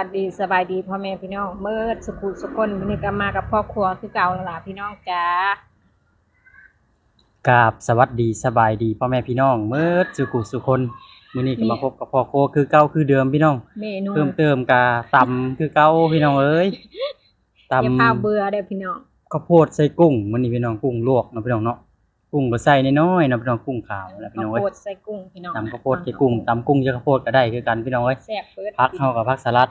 วัสดีสบายดีพ่อแม่พี่น้องเมื่อสุขุสุคนวันนี้ก็มากับพ่อครัวคือเก่าแล้วล่ะพี่น้องจ้ากราบสวัสดีสบายดีพ่อแม่พี่น้องเมื่อสุขุสุคนมื้อนี้ก็มาพบกับพ่อโคคือเก่าคือเดิมพี่น้องเมนูเพิ่มเติมกาตำคือเก่าพี่น้องเอ้ยตอย่าพาเบื่อเด้อพี่น้องำข้าวโพดใส่กุ้งมื้อนี้พี่น้องกุ้งลวกเนาะพี่น้องเนาะกุ้งก็ใส่น้อยๆเนาะพี่น้องกุ้งขาวนะพี่ข้าน้วองเอ้โพยดใส่กุ้งพี่น้องตำข้าวโพดใส่กุ้งตำกุ้งใส่ข้าวโพดก็ได้คือกันพี่น้องเอ้ยแซ่บเปิดผักเฮากับผักสลัด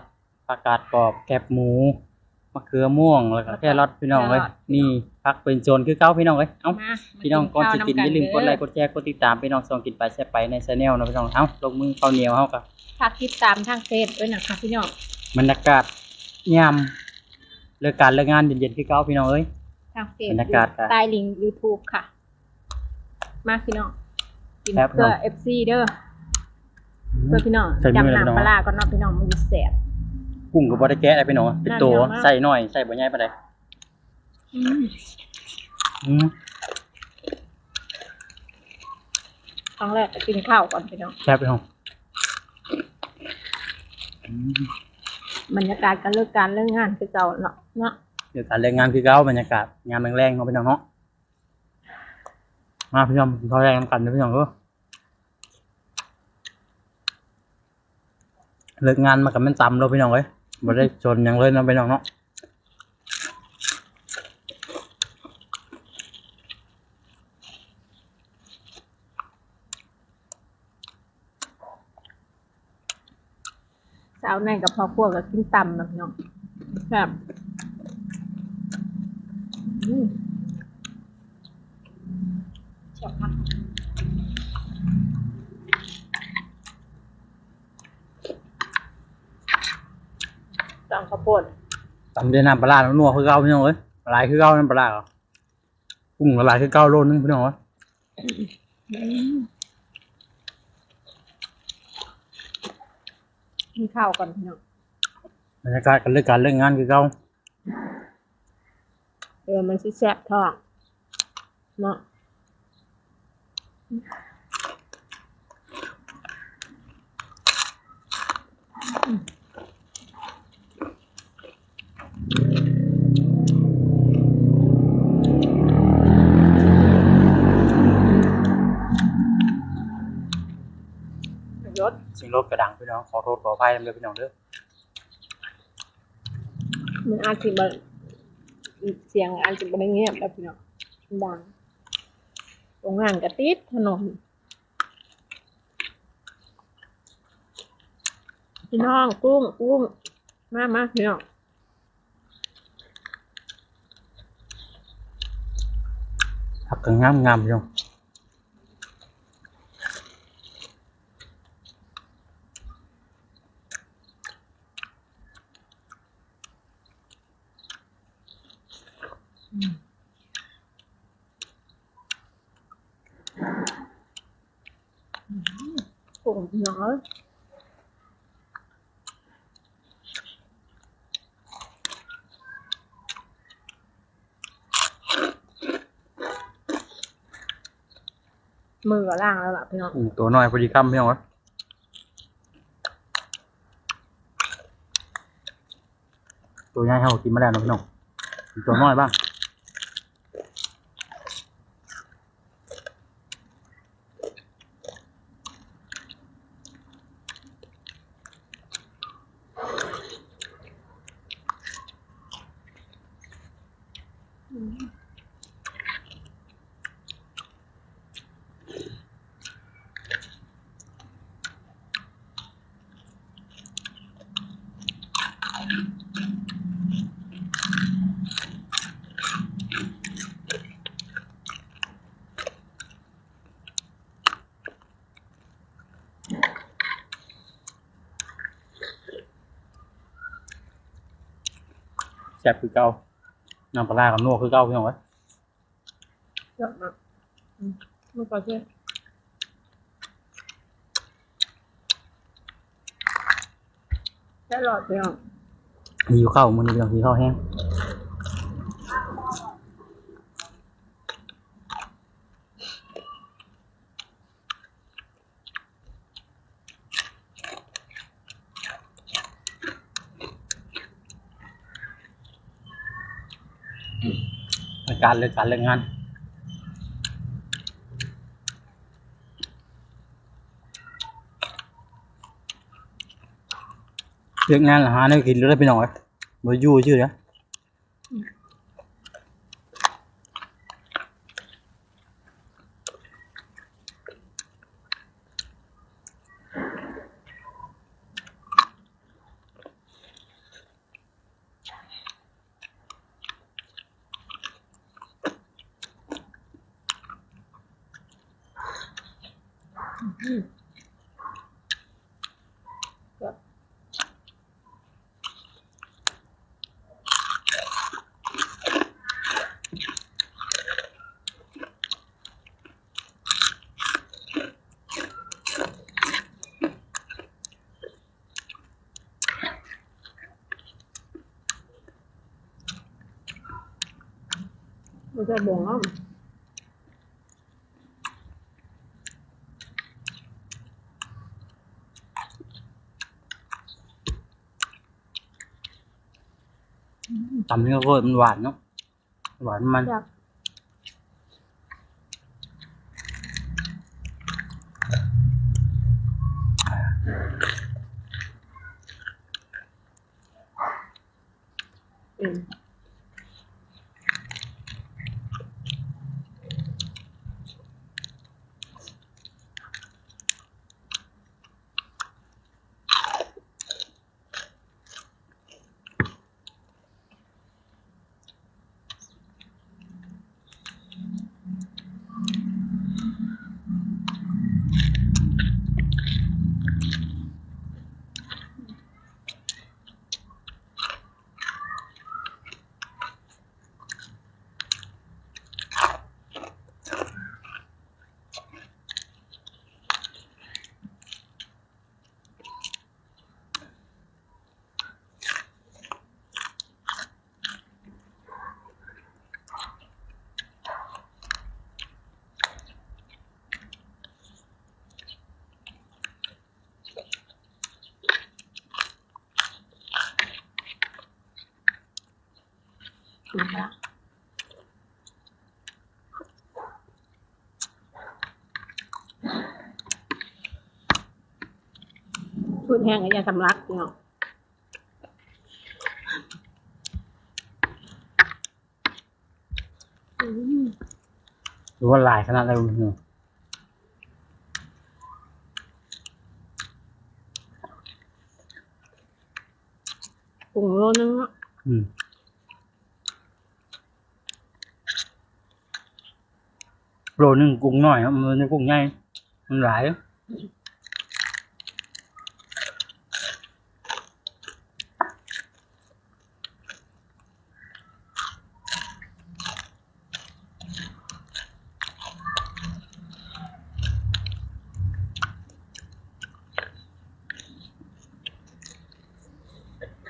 ผักกาดกรอบแคบหมูมะเขือม่วงแล้วก็แครอทพี่น้องเอ้ยนี่ผักเป็นโจรคือเก่าพี่น้องเอ้ยเอ้ามาพี่น้องก่อนสิกินอย่าลืมกดไลค์กดดแชร์กดติดตามพี่น้องส่งกินไปแซ่บไปในชาแนลนะพี่น้องเอ้าลงมือข้าวเหนียวเฮากับฝากติดตามทางเฟซด้วยนะคะพี่น้องบรรยากาศยามเลิกการเลิกงานเย็นๆคือเก่าพี่น้องเอ้ยทางเฟซบรรยากาศค่ะใต้ลิงก์ YouTube ค่ะ มาพี่น้องกินครับเพื่อพี่น้อง FC เด้อเพื่อพี่น้องใส่มือจำเลยพี่น้องน้ำปลาร้าก็เนาะพี่น้องมันจะแซ่บ กุ้งก็บ่ได้แกะได้พี่น้องเป็นตัวน่าเดี๋ยวมากใส่น้อยใส่บ่ใหญ่ปานใดอืมอืมครั้งแรกก็กินข้าวก่อนพี่น้องแซ่บพี่น้องอืมบรรยากาศการเลิกการเลิกงานคือเก่าเนาะเนาะเดี๋ยวการเลิกงานคือเก่าบรรยากาศงานแรงๆเนาะพี่น้องเนาะมาพี่น้องพอแรงนำกันเด้อพี่น้องเด้อเลิกงานมากับแม่นตำแล้วพี่น้องเอ้ย บ่ได้ชนหยังเลยเนาะพี่น้องเนาะสาวในกับพ่อครัวก็กินตำนะพี่น้องแบบอืมชอบมา ตำข้าวโพดตำด้วยน้ำปลาร้าแล้วนัวคือเก่าพี่น้องเอ้ยละลายคือเก่าน้ำปลาร้าเหรอกุ้งละลายคือเก่าโลนึงพี่น้องเอ้ยกินข้าวก่อนพี่น้องบรรยากาศกันเรื่องการเรื่องงานคือเก่าเออมันสิแซ่บท้องเนาะ งรถกระดังพี่น้องขอโทษขออภัยนำเลยพี่น้องเด้อมันอาจสิบเสียงอาจสิบได้เงียบแล้วพี่น้องดังโรงงานกระติดถนนพี่น้องกุ้งกุ้งมามาพี่น้องผักก็งามงามๆพี่น้อง กุ้งพี่น้องมือก็ล่างแล้วล่ะพี่น้องตัวน้อยพอดีคำพี่น้องตัวใหญ่เขากินมาแล้วเนาะพี่น้องตัวน้อยบ้าง แซ่บคือเก่าน้ำปลาร้ากับนัวคือเก่าพี่น้องเอ้ยเยอะมากอืมมันก็คือได้หลอดพี่น้อง หิวข้าวมันเป็งหิวข้าวแห้งการเลิกการเลิกงาน เลิกงานแล้วหาแนวกินแล้วได้พี่น้องเอ้ยบ่อยู่ชื่อเด้อแจะบ่งอะตำนี่ก็มันหวานเนาะหวานมันอยาก ถูกแล้วพูดแห้งก็อย่าสำลักเนาะอืมหรือว่าหลายขนาดไหนบ่รู้ปรุงโลนึงเนาะอืม โลนึงกุ้งน้อยเนาะมันกุ้งใหญ่มันหลาย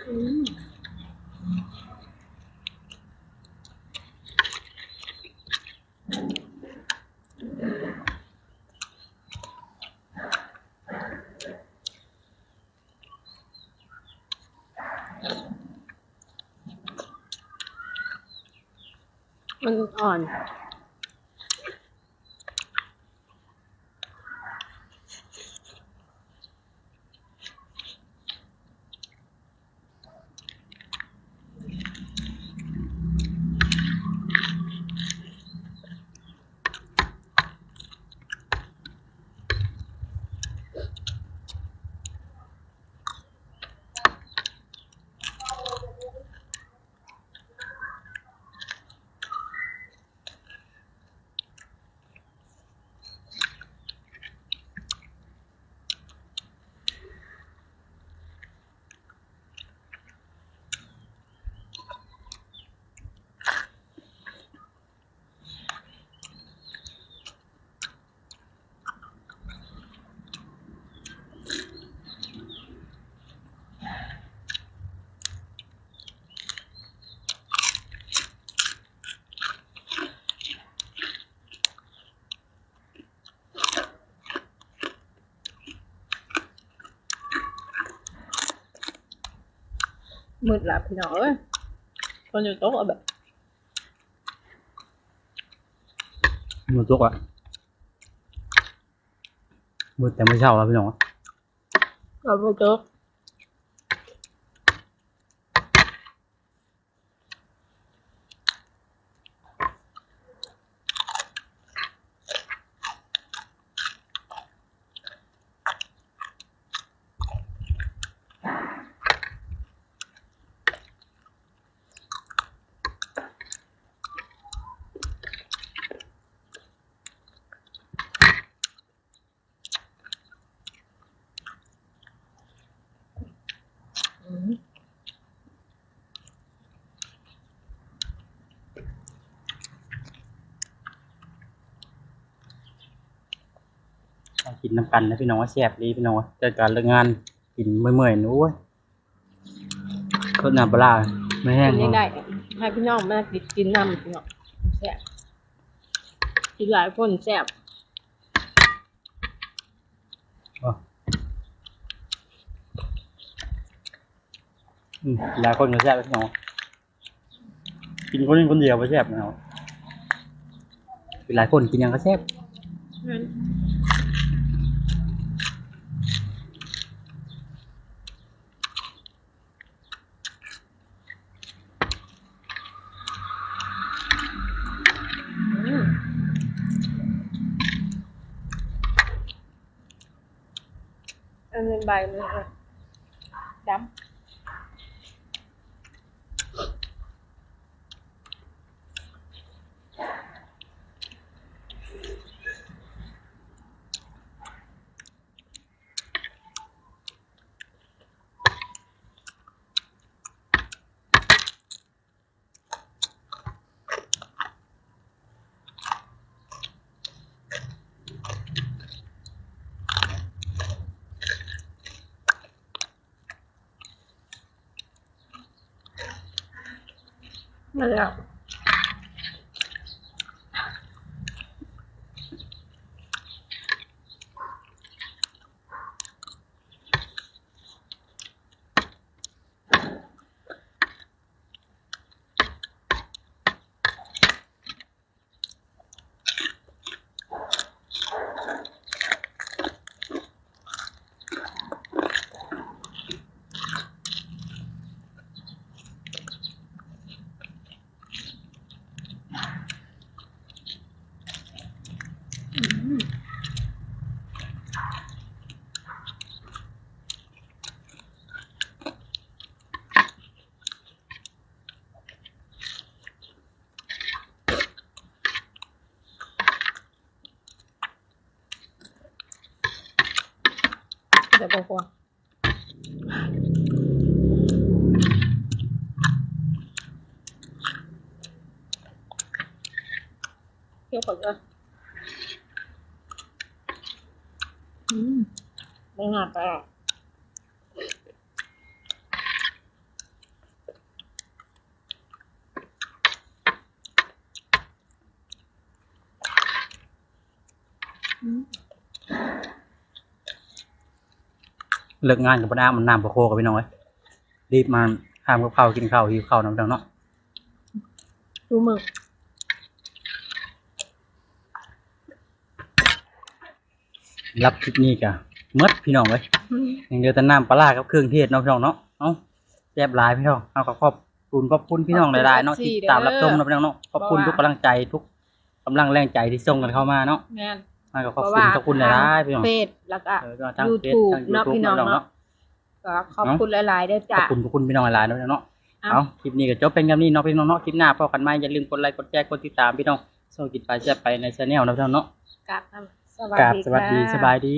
อืม มันอ่อน 15 nữa bao nhiêu tốt ở bạn. Một tốt ạ. Một tám mươi sáu là bây giờ ạ rồi một chút น้องเราไปเจอมากินน้ำกันนะพี่น้องว่าแซ่บดีพี่น้องว่าเจอการเลิกงานกินเมื่อยๆนู้ยก็น้ำปลาร้าไม่แห้งกินได้ได้ให้พี่น้องมากินกินน้ำพี่น้องแซ่บกินหลายคนแซ่บอ๋ออืมหลายคนก็แซ่บพี่น้องกินคนนึงคนเดียวไม่แซ่บนะหลายคนกินยังก็แซ่บ อันนี้ใบเลยค่ะดำมาแล้ว เดี๋ยวบอกว่าเที่ยวก่อนเลยอืมไม่หาไปอะอืม เลิกงานกับปน้ามันน้ำประโคกับพี่น้องเอ้ยรีบมาทำกับข้าวกินข้าวหิวข้าวน้ำดังเนาะดูมึงรับคลิปนี้กะมดพี่น้องเอ้ยยังเดือแต่น้ำปลาร้ากับเครื่องเทศเนาะพี่น้องเนาะเอ้าแซ่บหลายพี่น้องเอาขอขอบคุณขอบคุณพี่น้องหลายๆเนาะที่ติดตามรับชมเนาะพี่น้องเนาะขอบคุณทุกกำลังใจทุกกำลังแรงใจที่ส่งกันเข้ามาเนาะแม่นมาก็ขอบคุณขอบคุณหลายๆพี่น้องเฟซแล้วก็เออก็ทางเฟซ YouTube ทางยูเนาะทูบพี่น้องเนาะเนาะก็ขอบคุณหลายๆเด้อขอจ้ะบคุณขอบคุณพี่น้องหลายๆเนาะพี่น้องเนาะเอาเอาคลิปนี้ก็จบเป็นกันนี้เนาะพี่น้องเนาะคลิปหน้าพอกันไหมอย่าลืมกดไลค์กดแชร์กดติดตามพี่น้องส่งกิจไปแชร์ไปในช anel นะพี่น้องเนาะกราบนำสกราบวัสดีสวัสดีค่ะสบายดี